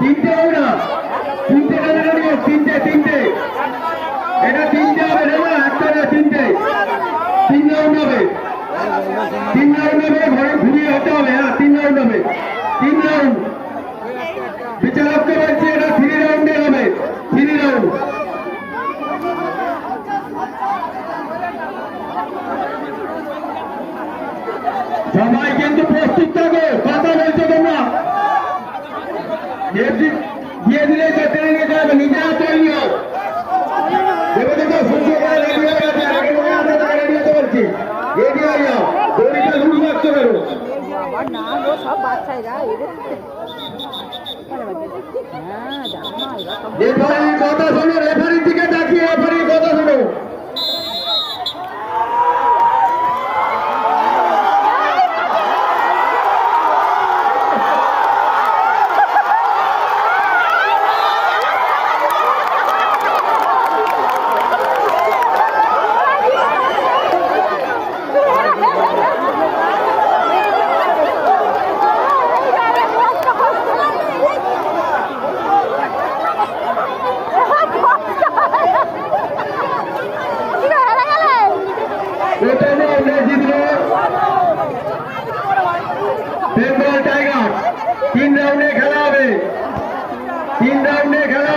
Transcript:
তিনটে হবে না? তিনটে নিয়ে? তিনটে তিনটে। এটা তিনটে হবে না একটা না, তিনটে। তিন রাউন্ড হবে। তিন রাউন্ড হবে, ঘরে ঘুরিয়ে হতে হবে হ্যাঁ তিন রাউন্ড হবে। তিন রাউন্ড বিচারককে বলছি, এটা থ্রি রাউন্ডে হবে। থ্রি রাউন্ড সবাই কিন্তু প্রস্তুত দিয়ে দিলে তো নিয়ে যাবে নিজেরা তৈরি হও দেখো দেখো করে রেডি হয়ে গেছে আগে মনে আছে তাকে রেডি হতে বলছি। রেডি হয়ে যাও দড়িটা লুজ রাখতে পারো আবার না গো সব বাচ্চারা এদের হ্যাঁ এরা ওটাকে আমরা জিতব। বেঙ্গল টাইগার তিন রাউন্ডে খেলা হবে। তিন রাউন্ডে খেলা